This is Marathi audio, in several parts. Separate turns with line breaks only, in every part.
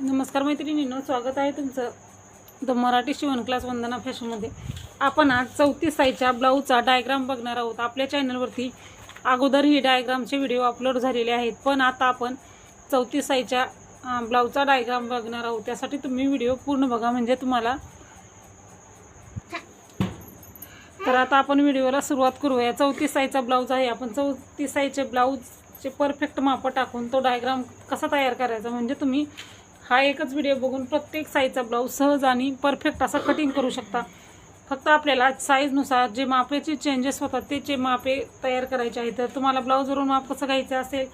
नमस्कार मैत्रिणींनो स्वागत आहे तुमचं द मराठी शिवण क्लास वंदना फॅशनमध्ये आपण आज चौतीस साईजच्या ब्लाऊजचा डायग्राम बघणार आहोत. आपल्या चॅनलवरती अगोदर ही डायग्रामचे व्हिडिओ अपलोड झालेले आहेत. पण आता आपण चौतीस साईजच्या ब्लाऊजचा डायग्राम बघणार आहोत. त्यासाठी तुम्ही व्हिडिओ पूर्ण बघा. म्हणजे तुम्हाला तर आता आपण व्हिडिओला सुरुवात करूया. चौतीस साईजचा ब्लाऊज आहे. आपण चौतीस साईजचे ब्लाऊजचे परफेक्ट मापं टाकून तो डायग्राम कसा तयार करायचा? म्हणजे तुम्ही हा एकच व्हिडिओ बघून प्रत्येक साईजचा ब्लाऊज सहज आणि परफेक्ट असा कटिंग करू शकता. फक्त आपल्याला साईजनुसार जे मापेचे चेंजेस होतात त्याचे मापे तयार करायचे आहेत. तर तुम्हाला ब्लाऊजवरून माप कसं घ्यायचं असेल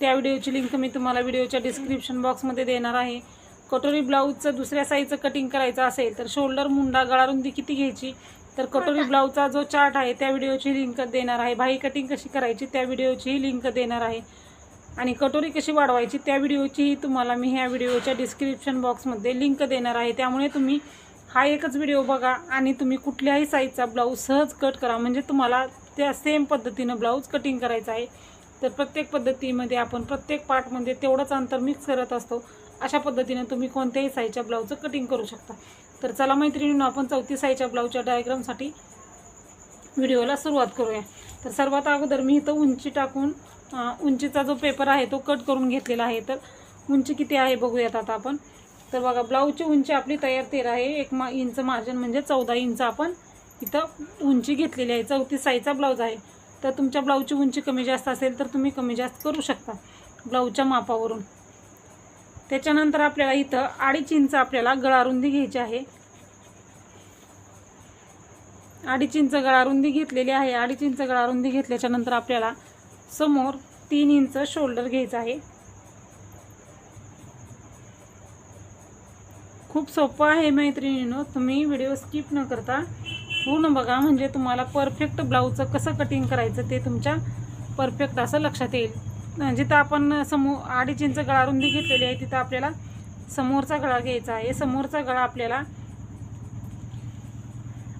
त्या व्हिडिओची लिंक मी तुम्हाला व्हिडिओच्या डिस्क्रिप्शन बॉक्समध्ये देणार आहे. कटोरी ब्लाऊजचं दुसऱ्या साईजचं कटिंग करायचं असेल तर शोल्डर मुंडा गळारुंदी किती घ्यायची? तर कटोरी ब्लाऊजचा जो चार्ट आहे त्या व्हिडिओची लिंक देणार आहे. भाई कटिंग कशी करायची त्या व्हिडिओचीही लिंक देणार आहे. आणि कटोरी कशी वाढवायची त्या व्हिडिओचीही तुम्हाला मी ह्या व्हिडिओच्या डिस्क्रिप्शन बॉक्समध्ये लिंक देणार आहे. त्यामुळे तुम्ही हा एकच व्हिडिओ बघा आणि तुम्ही कुठल्याही साईजचा ब्लाऊज सहज कट करा. म्हणजे तुम्हाला त्या सेम पद्धतीनं ब्लाऊज कटिंग करायचा आहे. तर प्रत्येक पद्धतीमध्ये आपण प्रत्येक पार्टमध्ये तेवढंच अंतर मिक्स करत असतो. अशा पद्धतीने तुम्ही कोणत्याही साईजच्या ब्लाऊजचं कटिंग करू शकता. तर चला मैत्रिणीनं आपण चौथी साईजच्या ब्लाऊजच्या डायग्रामसाठी व्हिडिओला सुरुवात करूया. तर सर्वात अगोदर मी इथं उंची टाकून उंचीचा जो पेपर आहे तो कट करून घेतलेला आहे. तर उंची किती आहे बघूयात आता आपण. तर बघा ब्लाऊजची उंची आपली तयार तेरा आहे. एक मा इंच मार्जिन म्हणजे चौदा इंच आपण इथं उंची घेतलेली आहे. चौतीस साईजचा ब्लाऊज आहे. तर तुमच्या ब्लाऊजची उंची कमी जास्त असेल तर तुम्ही कमी जास्त करू शकता ब्लाऊजच्या मापावरून. त्याच्यानंतर आपल्याला इथं अडीच इंच आपल्याला गळारुंदी घ्यायची आहे. अडीच इंच गळारुंदी घेतलेली आहे. अडीच इंच गळारुंदी घेतल्याच्यानंतर आपल्याला समोर तीन इंच शोल्डर घ्यायचं आहे. खूप सोपं आहे मैत्रिणीनो तुम्ही व्हिडिओ स्किप न करता पूर्ण बघा म्हणजे तुम्हाला परफेक्ट ब्लाऊजचं कसं कटिंग करायचं ते तुमच्या परफेक्ट असं लक्षात येईल. जिथं आपण समोर अडीच इंच गळारुंदी घेतलेली आहे तिथं आपल्याला समोरचा गळा घ्यायचा आहे. समोरचा गळा आपल्याला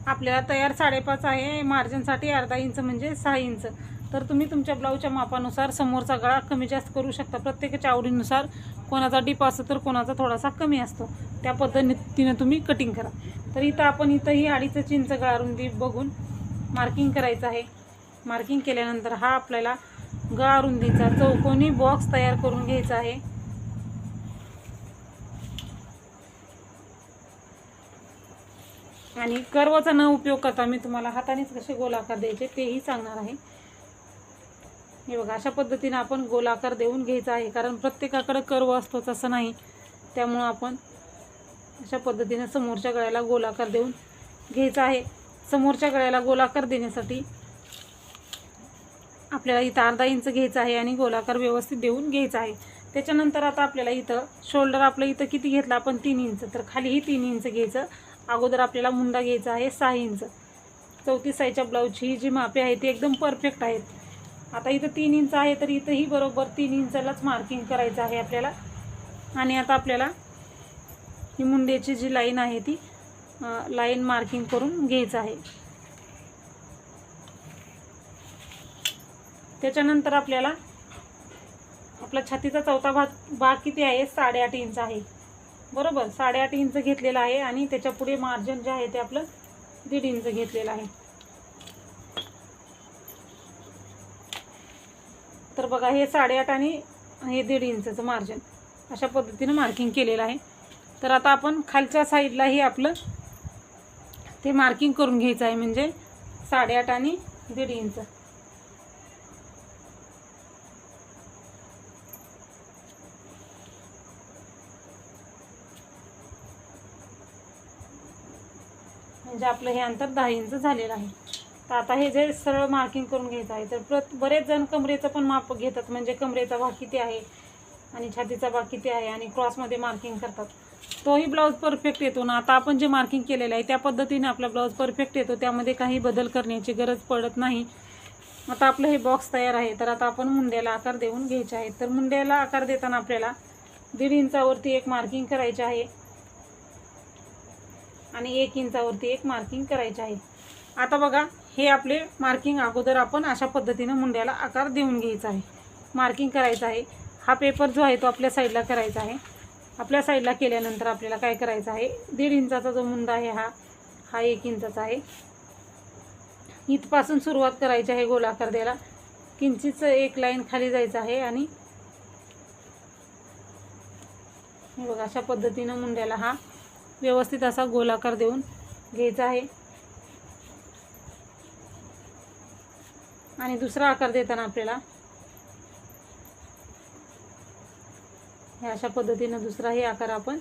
आपल्याला तयार साडेपाच आहे. मार्जिनसाठी अर्धा इंच म्हणजे सहा इंच. तर तुम्ही तुमच्या ब्लाऊजच्या मापानुसार समोरचा गळा कमी जास्त करू शकता. प्रत्येकाच्या आवडीनुसार कोणाचा डीप असतो तर कोणाचा थोडासा कमी असतो. त्या पद्धतीने तुम्ही कटिंग करा. तर इथं आपण इथं ही चिंच इंच गळारुंदी बघून मार्किंग करायचं आहे. मार्किंग केल्यानंतर हा आपल्याला गळारुंदीचा चौकोनी बॉक्स तयार करून घ्यायचा आहे. आणि कर्वचा न उपयोग करता मी तुम्हाला हातानेच कसे गोलाकार द्यायचे तेही सांगणार आहे. हे बघा अशा पद्धतीने आपण गोलाकार देऊन घ्यायचा आहे कारण प्रत्येकाकडे कर्व असतोच असं नाही. त्यामुळं आपण अशा पद्धतीने समोरच्या गळ्याला गोलाकार देऊन घ्यायचा आहे. समोरच्या गळ्याला गोलाकार देण्यासाठी आपल्याला इथं अर्धा इंच घ्यायचा आहे आणि गोलाकार व्यवस्थित देऊन घ्यायचा आहे. त्याच्यानंतर आता आपल्याला इथं शोल्डर आपलं इथं किती घेतलं आपण? तीन इंच. तर खालीही तीन इंच घ्यायचं. अगोदर आपल्याला मुंडा घ्यायचा आहे सहा इंच. चौतीस साईच्या ब्लाऊजची ही जी मापे आहे ती एकदम परफेक्ट आहेत. आता इथं तीन इंच आहे तर इथंही बरोबर तीन इंचालाच मार्किंग करायचं आहे आपल्याला. आणि आता आपल्याला ही मुंड्याची जी लाईन आहे ती लाईन मार्किंग करून घ्यायचं आहे. त्याच्यानंतर आपल्याला आपला छातीचा चौथा भाग भाग किती आहे? साडेआठ इंच आहे. बरोबर साडेआठ इंच घेतलेला आहे आणि त्याच्या पुढे मार्जिन जे आहे ते आपलं दीड इंच घेतलेलं आहे. तर बघा हे साडेआठ आणि हे दीड इंचचं मार्जिन अशा पद्धतीनं मार्किंग केलेलं आहे. तर आता आपण खालच्या साईडलाही आपलं ते मार्किंग करून घ्यायचं आहे म्हणजे साडेआठ आणि दीड इंच. म्हणजे आपलं हे अंतर दहा इंच झालेलं आहे. तर आता हे जे सरळ मार्किंग करून घ्यायचं आहे तर प्रत बरेच जण कमरेचं पण माप घेतात म्हणजे कमरेचा भाग किती आहे आणि छातीचा भाग किती आहे आणि क्रॉसमध्ये मार्किंग करतात. तोही ब्लाऊज परफेक्ट येतो ना. आता आपण जे मार्किंग केलेलं आहे त्या पद्धतीने आपला ब्लाऊज परफेक्ट येतो. त्यामध्ये काही बदल करण्याची गरज पडत नाही. आता आपलं हे बॉक्स तयार आहे तर आता आपण मुंड्याला आकार देऊन घ्यायचे आहे तर मुंड्याला आकार देताना आपल्याला दीड इंचावरती एक मार्किंग करायचे आहे. आणि एक इंचावरती एक मार्किंग करायचे आहे. आता बघा हे आपले मार्किंग अगोदर आपण अशा पद्धतीनं मुंड्याला आकार देऊन घ्यायचा आहे. मार्किंग करायचं आहे. हा पेपर जो आहे तो आपल्या साईडला करायचा आहे. आपल्या साईडला केल्यानंतर आपल्याला काय करायचं आहे? दीड इंचाचा जो मुंडा आहे हा हा एक इंचाचा आहे. इथपासून सुरुवात करायची आहे गोलाकार द्यायला. किंचितच एक लाईन खाली जायचं आहे आणि बघा अशा पद्धतीनं मुंड्याला हा व्यवस्थित असा गोलाकार देऊन घ्यायचा आहे. आणि दुसरा आकार देताना आपल्याला हे अशा पद्धतीनं दुसराही आकार आपण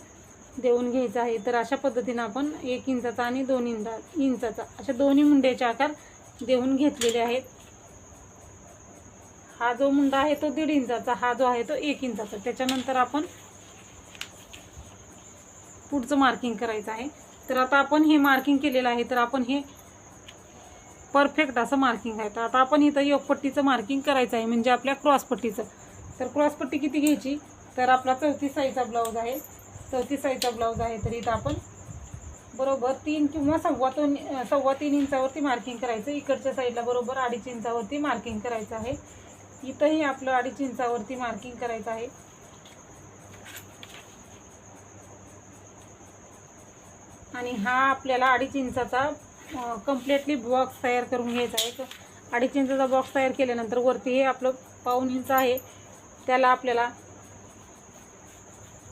देऊन घ्यायचा आहे. तर अशा पद्धतीनं आपण एक इंचाचा आणि दोन इंचा इंचाचा अशा दोन्ही मुंड्याचे आकार देऊन घेतलेले आहेत. हा जो मुंडा आहे तो दीड इंचाचा हा जो आहे तो एक इंचाचा. त्याच्यानंतर आपण पुढचं मार्किंग करायचं आहे. तर आता आपण हे मार्किंग केलेलं आहे. तर आपण हे परफेक्ट असं मार्किंग आहे. तर आता आपण इथं योगपट्टीचं मार्किंग करायचं आहे म्हणजे आपल्या क्रॉसपट्टीचं तर क्रॉसपट्टी किती घ्यायची? तर आपला चौतीस साईजचा ब्लाऊज आहे. चौतीस साईजचा ब्लाऊज आहे. तर इथं आपण बरोबर तीन किंवा सव्वा दोन सव्वा तीन इंचावरती मार्किंग करायचं. इकडच्या साईडला बरोबर अडीच इंचावरती मार्किंग करायचं आहे. इथंही आपलं अडीच इंचावरती मार्किंग करायचं आहे. आणि हा आपल्याला अडीच इंचाचा कम्प्लिटली बॉक्स तयार करून घ्यायचा आहे. तर अडीच इंचाचा बॉक्स तयार केल्यानंतर वरती हे आपलं पाऊन इंच आहे. त्याला आपल्याला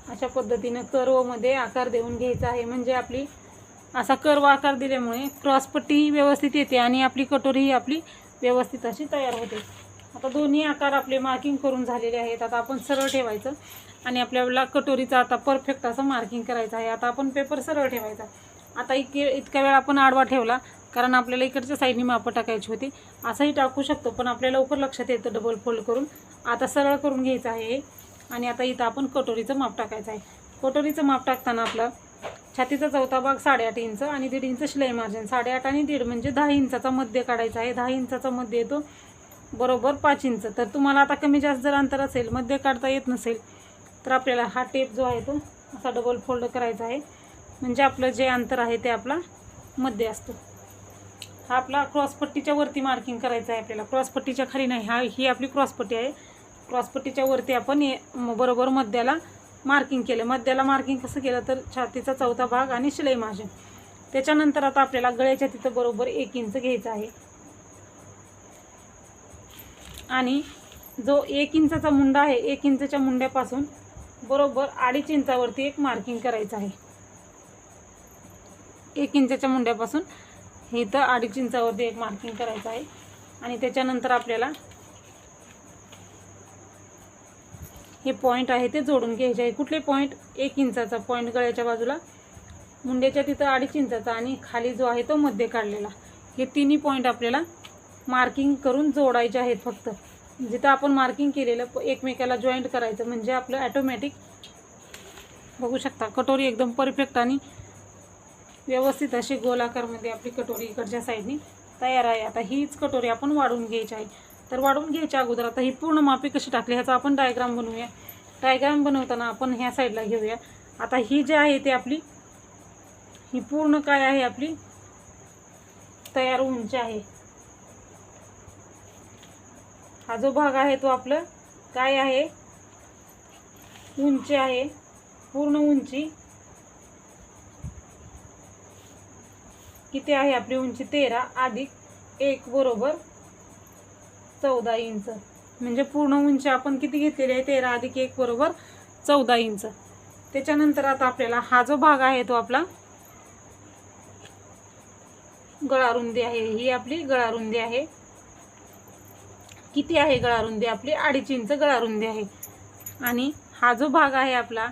अशा पद्धतीनं कर्वमध्ये आकार देऊन घ्यायचा आहे. म्हणजे आपली असा कर्व आकार दिल्यामुळे क्रॉसपट्टी व्यवस्थित येते आणि आपली कटोरी ही आपली व्यवस्थित अशी तयार होते. आता दोन्ही आकार आपले मार्किंग करून झालेले आहेत. आता आपण सरळ ठेवायचं आणि आपल्याला कटोरीचं आता परफेक्ट असं मार्किंग करायचं आहे. आता आपण पेपर सरळ ठेवायचा. आता इतके इतक्या वेळ आपण आडवा ठेवला कारण आपल्याला इकडच्या साईडनी मापं टाकायची होती. असंही टाकू शकतो पण आपल्याला लवकर लक्षात येतं डबल फोल्ड करून. आता सरळ करून घ्यायचं आहे आणि आता इथं आपण कटोरीचं माप टाकायचं आहे. कटोरीचं माप टाकताना आपलं छातीचा चौथा भाग साडेआठ इंच आणि दीड इंच शिलाई मार्जिन साडेआठ आणि दीड म्हणजे दहा इंचाचा मध्य काढायचा आहे. दहा इंचाचा मध्य येतो बरोबर पाच इंच. तर तुम्हाला आता कमी जास्त जर अंतर असेल मध्य काढता येत नसेल तर आपल्याला हा टेप जो आहे तो असा डबल फोल्ड करायचा आहे. म्हणजे आपलं जे अंतर आहे ते आपला मध्य असतो. हा आपला क्रॉसपट्टीच्या वरती मार्किंग करायचं आहे आपल्याला. क्रॉसपट्टीच्या खाली नाही हा ही आपली क्रॉसपट्टी आहे. क्रॉसपट्टीच्या वरती आपण बरोबर मध्याला मार्किंग केलं. मध्याला मार्किंग कसं केलं तर छातीचा चौथा भाग आणि शिलाई मार्जिन. त्याच्यानंतर आता आपल्याला गळ्याच्या तिथं बरोबर एक इंच घ्यायचं आहे. आणि जो एक इंचाचा मुंडा आहे एक इंचच्या मुंड्यापासून बरोबर अडीच इंचावरती एक मार्किंग करायचं आहे. एक इंचाच्या मुंड्यापासून इथं अडीच इंचावरती एक मार्किंग करायचं आहे. आणि त्याच्यानंतर आपल्याला हे पॉईंट आहे ते जोडून घ्यायचे आहे. कुठले पॉईंट एक इंचाचा पॉईंट गळ्याच्या बाजूला. मुंड्याच्या तिथं अडीच इंचाचा आणि खाली जो आहे तो मध्ये काढलेला. हे तिन्ही पॉईंट आपल्याला मार्किंग करून जोडायचे आहेत फक्त. जिथं आपण मार्किंग केलेलं एकमेकाला जॉईंट करायचं म्हणजे आपलं ॲटोमॅटिक बघू शकता. कटोरी एकदम परफेक्ट आणि व्यवस्थित अशी गोलाकारमध्ये आपली कटोरी इकडच्या साईडनी तयार आहे. आता हीच कटोरी आपण वाढवून घ्यायची आहे. तर वाढवून घ्यायच्या अगोदर आता ही पूर्ण मापी कशी टाकली ह्याचा आपण डायग्राम बनवूया. डायग्राम बनवताना आपण ह्या साईडला घेऊया. आता ही जी आहे ती आपली ही पूर्ण काय आहे आपली? तयार उंची आहे. हा जो भाग आहे तो आपलं काय आहे? उंची आहे. पूर्ण उंची. किती आहे आपली उंची? तेरा. अधिक एक बरोबर चौदा इंच. म्हणजे पूर्ण उंची आपण किती घेतलेली आहे? तेरा अधिक एक बरोबर चौदा इंच. त्याच्यानंतर आता आपल्याला हा जो भाग आहे तो आपला गळारुंदी आहे. ही आपली गळारुंदी आहे. किती आहे गळारुंदी? आपली अडीच इंच गळारुंदी आहे. आणि हा जो भाग आहे आपला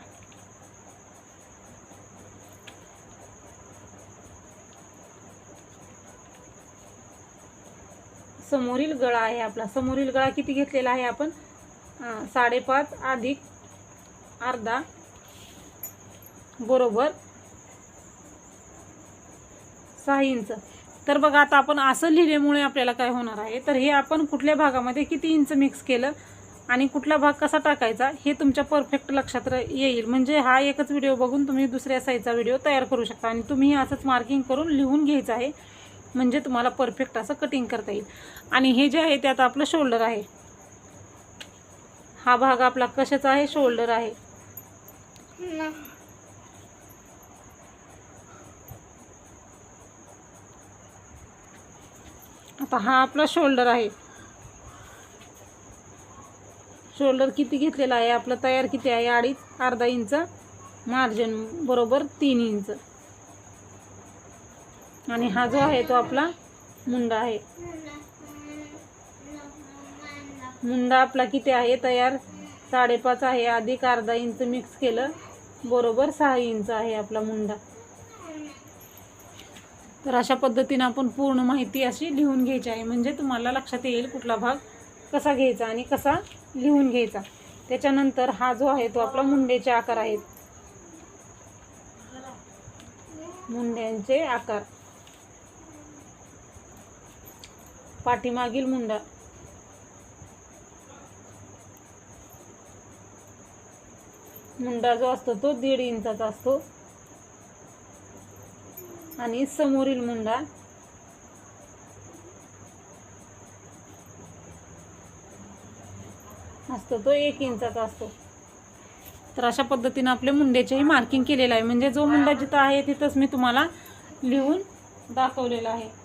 समोरील गळा आहे आपला. समोरील गळा किती घेतलेला आहे आपण? साडेपाच अधिक अर्धा बरोबर सहा इंच. तर बघा आता आपण असं लिहिल्यामुळे आपल्याला काय होणार आहे? तर हे आपण कुठल्या भागामध्ये किती इंच मिक्स केलं आणि कुठला भाग कसा टाकायचा हे तुमच्या परफेक्ट लक्षात येईल. म्हणजे हा एकच व्हिडिओ बघून तुम्ही दुसऱ्या साईजचा व्हिडिओ तयार करू शकता आणि तुम्ही असंच मार्किंग करून लिहून घ्यायचं आहे. म्हणजे तुम्हाला परफेक्ट असं कटिंग करता येईल. आणि हे जे आहे ते आता आपलं शोल्डर आहे. हा भाग आपला कशाचा आहे? शोल्डर आहे. आता हा आपला शोल्डर आहे. शोल्डर किती घेतलेला आहे? आपलं तयार किती आहे? अडीच अर्धा इंच. मार्जिन बरोबर तीन इंच. आणि हा जो आहे तो आपला मुंडा आहे. मुंडा आपला किती आहे? तयार साडेपाच आहे. अधिक अर्धा इंच मिक्स केलं. बरोबर सहा इंच आहे आपला मुंडा. तर अशा पद्धतीनं आपण पूर्ण माहिती अशी लिहून घ्यायची आहे. म्हणजे तुम्हाला लक्षात येईल कुठला भाग कसा घ्यायचा आणि कसा लिहून घ्यायचा. त्याच्यानंतर हा जो आहे तो आपला मुंड्याचे आकार आहेत. मुंड्यांचे आकार. पाठीमागील मुंडा. मुंडा जो असतो तो दीड इंचाचा असतो. आणि समोरील मुंडा. असतो तो एक इंचाचा असतो. तर अशा पद्धतीनं आपल्या मुंड्याचेही मार्किंग केलेलं आहे. म्हणजे जो मुंडा जिथं आहे तिथंच मी तुम्हाला लिहून दाखवलेला आहे.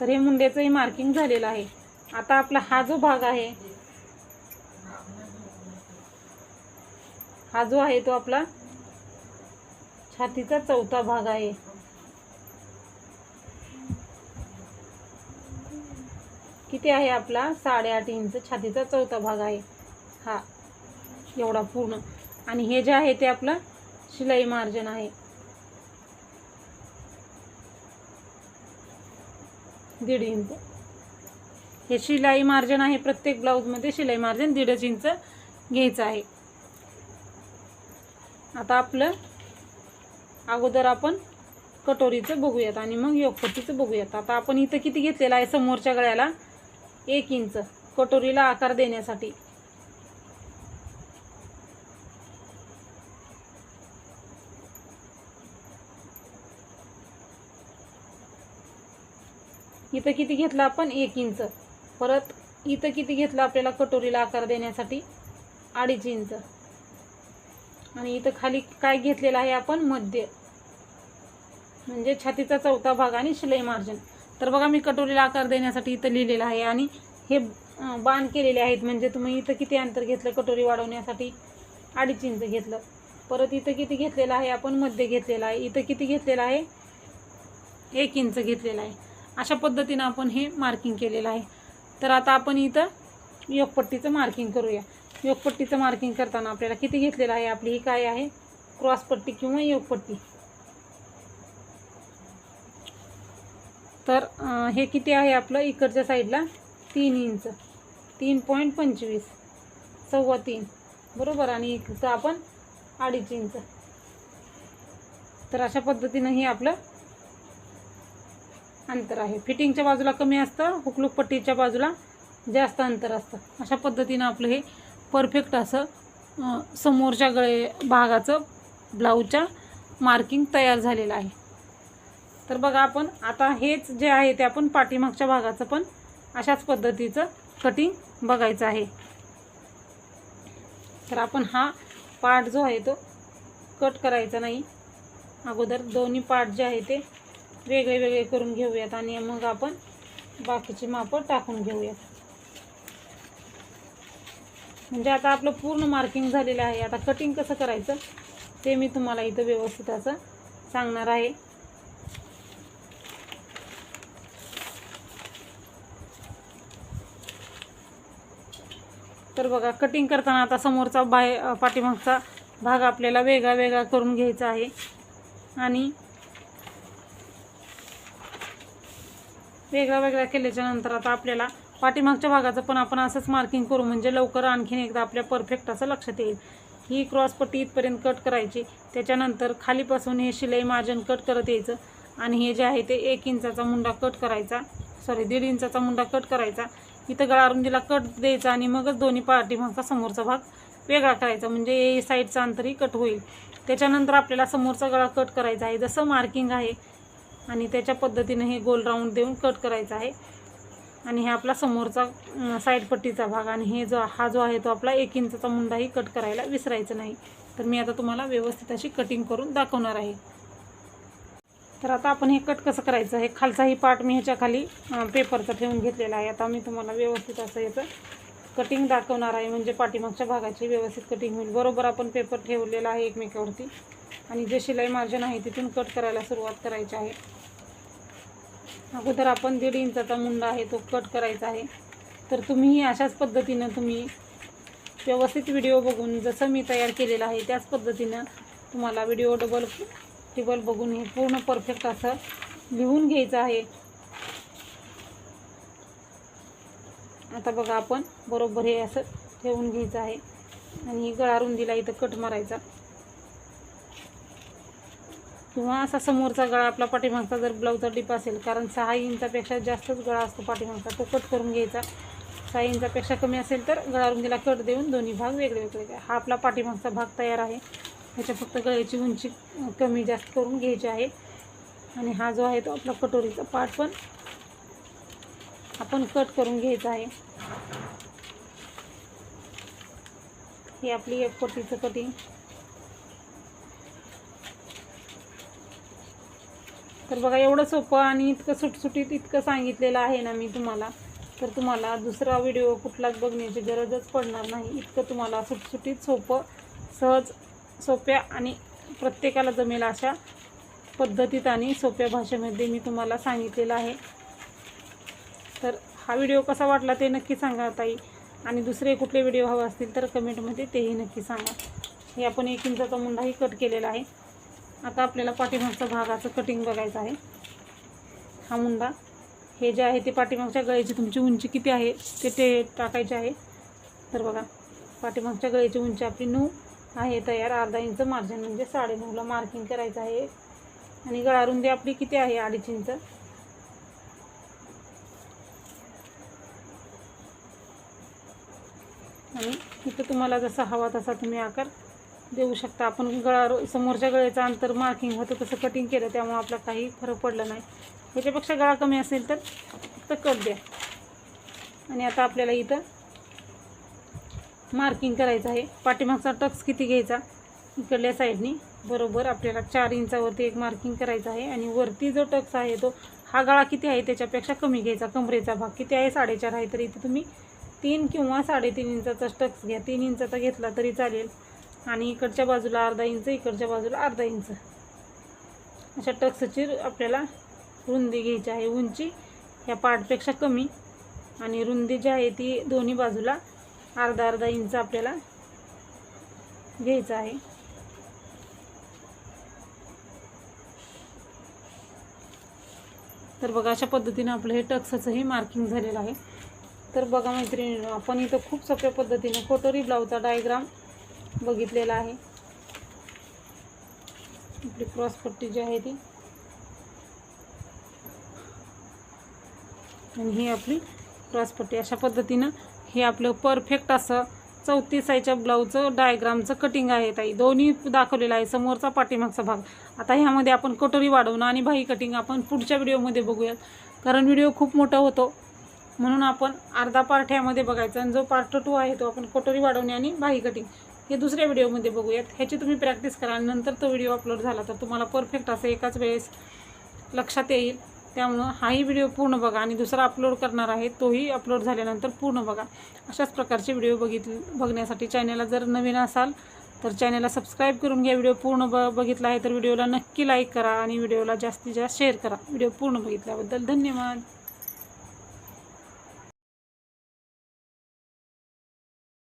तर हे मुंड्याचंही मार्किंग झालेलं आहे. आता आपला हा जो भाग आहे हा जो आहे तो आपला छातीचा चौथा भाग आहे. किती आहे आपला? साडेआठ इंच. छातीचा चौथा भाग आहे. हा एवढा पूर्ण. आणि हे जे आहे ते आपलं शिलाई मार्जन आहे. दीड इंच. हे शिलाई मार्जिन आहे प्रत्येक ब्लाऊजमध्ये शिलाई मार्जिन दीडच इंच घ्यायचं आहे. आता आपलं अगोदर आपण कटोरीचं बघूयात आणि मग योगपट्टीचं बघूयात. आता आपण इथं किती घेतलेलं आहे? समोरच्या गळ्याला एक इंच. कटोरीला आकार देण्यासाठी. इथं किती घेतलं आपण? एक इंच. परत इथं किती घेतलं आपल्याला कटोरीला आकार देण्यासाठी? अडीच इंच. आणि इथं खाली काय घेतलेलं आहे आपण? मध्य. म्हणजे छातीचा चौथा भाग आणि शिलाई मार्जिन तर बघा मी कटोरीला आकार देण्यासाठी इथं लिहिलेलं आहे आणि हे बाण केलेले आहेत. म्हणजे तुम्ही इथं किती अंतर घेतलं? कटोरी वाढवण्यासाठी अडीच इंच घेतलं. परत इथं किती घेतलेलं आहे? आपण मध्य घेतलेलं आहे. इथं किती घेतलेलं आहे? एक इंच घेतलेलं आहे. अशा पद्धतीनं आपण हे मार्किंग केलेलं आहे. तर आता आपण इथं योगपट्टीचं मार्किंग करूया. योगपट्टीचं मार्किंग करताना आपल्याला किती घेतलेलं आहे? आपली ही काय आहे? क्रॉसपट्टी किंवा योगपट्टी. तर हे किती आहे आपलं? इकडच्या साईडला तीन इंच तीन पॉईंट पंचवीस. सव्वा तीन. बरोबर? आणि इकडचं आपण अडीच इंच तर अशा पद्धतीनं हे आपलं अंतर आहे. फिटिंगच्या बाजूला कमी असतं हुकलूक पट्टीच्या बाजूला जास्त अंतर असतं. अशा पद्धतीनं आपलं हे परफेक्ट असं समोरच्या गळे भागाचं ब्लाऊजच्या मार्किंग तयार झालेलं आहे. तर बघा आपण आता हेच जे आहे ते आपण पाठीमागच्या भागाचं पण अशाच पद्धतीचं कटिंग बघायचं आहे. तर आपण हा पार्ट जो आहे तो कट करायचा नाही. अगोदर दोन्ही पार्ट जे आहे ते वेगळे वेगळे करून घेऊयात आणि मग आपण बाकीची मापं टाकून घेऊयात. म्हणजे आता आपलं पूर्ण मार्किंग झालेलं आहे. आता कटिंग कसं करायचं? ते मी तुम्हाला इथं व्यवस्थित असं सांगणार आहे. तर बघा कटिंग करताना आता समोरचा बाय पाठीमागचा भाग आपल्याला वेगळा वेगळा करून घ्यायचा आहे. आणि वेगळा वेगळा केल्याच्यानंतर आता आपल्याला पाठीमागच्या भागाचं पण आपण असंच मार्किंग करू. म्हणजे लवकर आणखीन एकदा आपल्या परफेक्ट असं लक्षात येईल. ही क्रॉस पट्टी इथपर्यंत कट करायची. त्याच्यानंतर खालीपासून हे शिलाई मार्जन कट करत यायचं. आणि हे जे आहे ते एक इंचाचा मुंडा कट करायचा. सॉरी दीड इंचाचा मुंडा कट करायचा. इथं गळारुंजीला कट द्यायचा आणि मगच दोन्ही पाठीमागचा समोरचा भाग वेगळा करायचा. म्हणजे हे साईडचं अंतरही कट होईल. त्याच्यानंतर आपल्याला समोरचा गळा कट करायचा आहे. जसं मार्किंग आहे आणि त्याच्या पद्धतीनं हे गोल राऊंड देऊन कट करायचं आहे. आणि हे आपला समोरचा अं, साईड पट्टीचा भाग आणि हे जो हा जो आहे तो आपला एक इंचचा मुंडाही कट करायला विसरायचं नाही. तर मी आता तुम्हाला व्यवस्थित अशी कटिंग करून दाखवणार आहे. तर आता आपण हे कट कसं करायचं? हे खालचाही पार्ट मी ह्याच्या खाली पेपरचा ठेवून घेतलेला आहे. आता मी तुम्हाला व्यवस्थित असं याचं कटिंग दाखवणार आहे. म्हणजे पाठीमागच्या भागाची व्यवस्थित कटिंग होईल. बरोबर आपण पेपर ठेवलेला आहे एकमेकावरती. आणि जे शिलाई मार्जन आहे तिथून कट करायला सुरुवात करायची आहे. अगोदर आपण दीड इंचाचा मुंडा आहे तो कट करायचा आहे. तर तुम्हीही अशाच पद्धतीनं तुम्ही व्यवस्थित व्हिडिओ बघून जसं मी तयार केलेलं आहे त्याच पद्धतीनं तुम्हाला व्हिडिओ डबल टिबल बघून हे पूर्ण परफेक्ट असं लिहून घ्यायचं आहे. आता बघा आपण बरोबर हे असं ठेवून घ्यायचं आहे. आणि गळा रुंदीला इथं कट मारायचा. किंवा असा समोरचा गळा आपला पाठीमागचा जर ब्लाऊजचा डिप असेल कारण सहा इंचापेक्षा जास्तच गळा असतो पाठीमागचा तो कट करून घ्यायचा. सहा इंचापेक्षा कमी असेल तर गळावरून तिला कट देऊन दोन्ही भाग वेगळे वेगळे हा आपला पाठीमागचा भाग तयार आहे. ह्याच्या फक्त गळ्याची उंची कमी जास्त करून घ्यायची आहे. आणि हा जो आहे तो आपला कटोरीचा पाठ पण आपण कट करून घ्यायचा आहे. ही आपली एक पट्टीचं कटिंग तर बघा एवढं सोपं आणि इतकं सुटसुटीत इतकं सांगितलेलं आहे ना मी तुम्हाला. तर तुम्हाला दुसरा व्हिडिओ कुठलाच बघण्याची गरजच पडणार नाही. इतकं तुम्हाला सुटसुटीत सोपं सहज सोप्या आणि प्रत्येकाला जमेल अशा पद्धतीत आणि सोप्या भाषेमध्ये मी तुम्हाला सांगितलेलं आहे. तर हा व्हिडिओ कसा वाटला ते नक्की सांगा ताई. आणि दुसरे कुठले व्हिडिओ हवे असतील तर कमेंटमध्ये तेही नक्की सांगा. हे आपण एक इंचाचा मुंडाही कट केलेला आहे. आता आपल्याला पाठीमागचा भागाचं कटिंग बघायचं आहे. हा मुंडा. हे जे आहे ते पाठीमागच्या गळ्याची तुमची उंची किती आहे ते ते टाकायचे आहे. तर बघा पाठीमागच्या गळ्याची उंची आपली नऊ आहे तयार. अर्धा इंच मार्जिन म्हणजे साडेनऊला मार्किंग करायचं आहे. आणि गळा रुंदी आपली किती आहे? अडीच इंच आणि इथं तुम्हाला जसा हवा तसा तुम्ही आकार देऊ शकता. आपण गळा समोरच्या गळ्याचं अंतर मार्किंग होतं तसं कटिंग केलं त्यामुळे आपला काही फरक पडला नाही. याच्यापेक्षा गळा कमी असेल तर फक्त कट द्या. आणि आता आपल्याला इथं मार्किंग करायचं आहे. पाठीमागचा टक्स किती घ्यायचा? इकडल्या साईडनी बरोबर आपल्याला चार इंचावरती एक मार्किंग करायचं आहे. आणि वरती जो टक्स आहे तो हा गळा किती आहे? त्याच्यापेक्षा कमी घ्यायचा. कमरेचा भाग किती आहे? साडेचार आहे. तर इथे तुम्ही तीन किंवा साडेतीन इंचाचा टक्स घ्या. तीन इंचाचा घेतला तरी चालेल. आणि इकडच्या बाजूला अर्धा इंच इकडच्या बाजूला अर्धा इंच. अशा टक्सची आपल्याला रुंदी घ्यायची आहे. उंची ह्या पार्टपेक्षा कमी आणि रुंदी जी आहे ती दोन्ही बाजूला अर्धा अर्धा इंच आपल्याला घ्यायचं आहे. तर बघा अशा पद्धतीनं आपलं हे टक्सचंही मार्किंग झालेलं आहे. तर बघा मैत्रिणी आपण इथं खूप सोप्या पद्धतीने कोटोरी ब्लाऊजचा डायग्राम बघितलेला आहे. आपली क्रॉस पट्टी जी आहे ती. आणि ही आपली क्रॉस पट्टी. अशा पद्धतीनं हे आपलं परफेक्ट असं चौतीस साईजच्या ब्लाऊजचं डायग्रामचं कटिंग आहे ताई. दोन्ही दाखवलेलं आहे. समोरचा पाठीमागचा भाग. आता ह्यामध्ये आपण कटोरी वाढवणं आणि भाई कटिंग आपण पुढच्या व्हिडिओमध्ये बघूयात. कारण व्हिडिओ खूप मोठा होतो. म्हणून आपण अर्धा पार्ट ह्यामध्ये बघायचा आणि जो पार्ट टू आहे तो आपण कटोरी वाढवणे आणि भाई कटिंग हे दुसऱ्या व्हिडिओमध्ये बघूयात. ह्याची तुम्ही प्रॅक्टिस करा. आणि नंतर तो व्हिडिओ अपलोड झाला तर तुम्हाला परफेक्ट असं एकाच वेळेस लक्षात येईल. त्यामुळं हाही व्हिडिओ पूर्ण बघा आणि दुसरा अपलोड करणार आहे तोही अपलोड झाल्यानंतर पूर्ण बघा. अशाच प्रकारचे व्हिडिओ बघितले बघण्यासाठी चॅनलला जर नवीन असाल तर चॅनलला सबस्क्राईब करून घ्या. व्हिडिओ पूर्ण ब बघितला आहे तर व्हिडिओला नक्की लाईक करा आणि व्हिडिओला जास्तीत जास्त शेअर करा. व्हिडिओ पूर्ण बघितल्याबद्दल धन्यवाद.